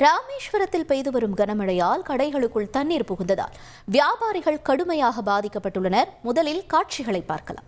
ராமேஸ்வரத்தில் பெய்து வரும் கனமழையால் கடைகளுக்குள் தண்ணீர் புகுந்ததால் வியாபாரிகள் கடுமையாக பாதிக்கப்பட்டுள்ளனர். முதலில் காட்சிகளை பார்க்கலாம்.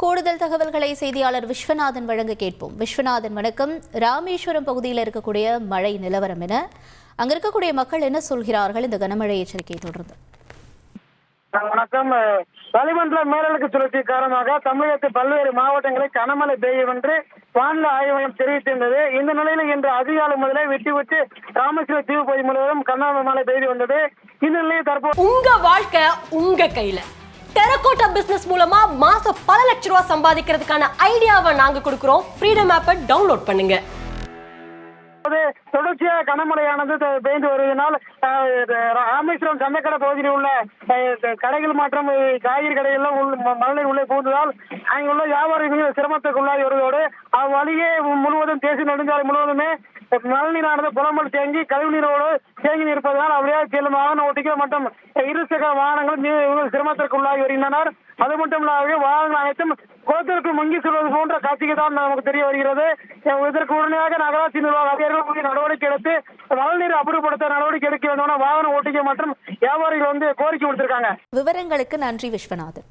கூடுதல் தகவல்களை செய்தியாளர் விஸ்வநாதன் வழங்க கேட்போம். விஸ்வநாதன் வணக்கம். ராமேஸ்வரம் பகுதியில் இருக்கக்கூடிய மழை நிலவரம் என அங்க இருக்கக்கூடிய மக்கள் என்ன சொல்கிறார்கள்? இந்த கனமழை எச்சரிக்கையை தொடர்ந்து. வணக்கம். வளிமண்டல மேலடுக்கு சுழற்சி காரணமாக தமிழகத்தின் பல்வேறு மாவட்டங்களில் கனமழை பெய்யும் என்று வானிலை ஆய்வு மையம் தெரிவித்திருந்தது. இந்த நிலையில் இன்று அதிகாலை முதலே விட்டு விட்டு ராமேஸ்வரம் தீவு பகுதி முழுவதும் கனமழை மழை பெய்து வந்தது. இந்த நிலையில் தற்போது உங்க வாழ்க்கை உங்க கையில. டெரகோட்டா பிசினஸ் மூலமா மாசம் பல லட்ச ரூபா சம்பாதிக்கிறதுக்கான ஐடியாவை நாங்க கொடுக்குறோம். ஃப்ரீடம் ஆப்பை டவுன்லோட் பண்ணுங்க. தொடர்ச்சியா கனமழையானது பெய்து வருவதனால் ராமேஸ்வரம் சந்தைக்கடை பகுதியில் உள்ள கடைகள் மற்றும் காய்கறி கடைகள்லாம் உள் ம- மழை உள்ளே புகுந்ததால் அங்குள்ள உள்ள வியாபாரிகள் சிரமத்துக்குள்ளாகி வருவதோடு அவ்வழியே முழுவதும் தேசிய நெடுஞ்சாலை முழுவதுமே நலநீரானது புலம்பல் தேங்கி கழிவு நீரோடு தேங்கி நிற்பதனால் அப்படியே செல்லும் வாகன ஓட்டிகள் மற்றும் இருசக்கர வாகனங்கள் சிரமத்திற்கு உள்ளாகி வருகின்றனர். அது மட்டும் இல்லாமல் வாகனங்கள் அனைத்தும் குளத்திற்கு முங்கி செல்வது போன்ற காட்சிகள் தான் நமக்கு தெரிய வருகிறது. இதற்கு உடனடியாக நகராட்சி நிர்வாக அதிகாரிகள் நடவடிக்கை எடுத்து மழைநீர் அப்புறப்படுத்த நடவடிக்கை எடுக்க வேண்டும் வாகன ஓட்டிகள் மற்றும் வியாபாரிகள் வந்து கோரிக்கை விடுத்திருக்காங்க. விவரங்களுக்கு நன்றி விஸ்வநாதன்.